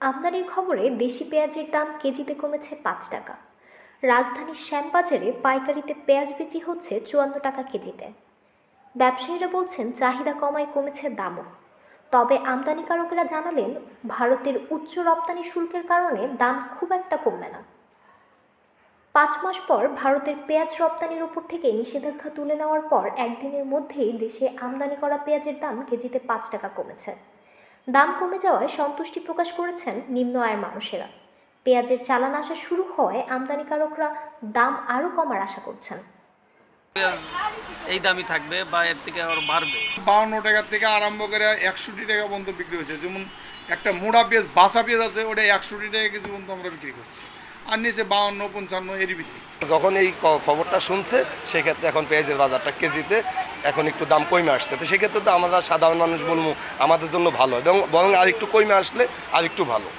আমদানির খবরে দেশি পেঁয়াজের দাম কেজিতে কমেছে পাঁচ টাকা। রাজধানীর শ্যামবাজারে পাইকারিতে পেঁয়াজ বিক্রি হচ্ছে চুয়ান্ন টাকা কেজিতে। ব্যবসায়ীরা বলছেন, চাহিদা কমায় কমেছে দামও। তবে আমদানিকারকেরা জানালেন, ভারতের উচ্চ রপ্তানি শুল্কের কারণে দাম খুব একটা কমবে না। পাঁচ মাস পর ভারতের পেঁয়াজ রপ্তানির উপর থেকে নিষেধাজ্ঞা তুলে নেওয়ার পর একদিনের মধ্যেই দেশে আমদানি করা পেঁয়াজের দাম কেজিতে পাঁচ টাকা কমেছে। দাম কমে যাওয়ায় সন্তুষ্টি প্রকাশ করেছেন নিম্ন আয়ের মানুষেরা। পেঁয়াজের চালান আসা শুরু হওয়ায় আমদানিকারকরা দাম আরও কমার আশা করছেন। পেঁয়াজ এই দামই থাকবে বা এর থেকে আরও বাড়বে। বাউন্ন টাকা থেকে আরম্ভ করে একষট্টি টাকা পর্যন্ত বিক্রি হয়েছে। যেমন একটা মোড়া পেঁয়াজ বাসা পেঁয়াজ আছে ওটা একষট্টি টাকা কেজি পর্যন্ত আমরা বিক্রি করছি। আর নিচে বাউন্ন পঞ্চান্ন এরই ভিতরে যখন এই খবরটা শুনছে সেক্ষেত্রে এখন পেঁয়াজের বাজারটা কেজিতে এখন একটু দাম কমে আসছে। তো সেক্ষেত্রে তো আমরা সাধারণ মানুষ বলব আমাদের জন্য ভালো এবং বরং আর একটু কমে আসলে আর একটু ভালো।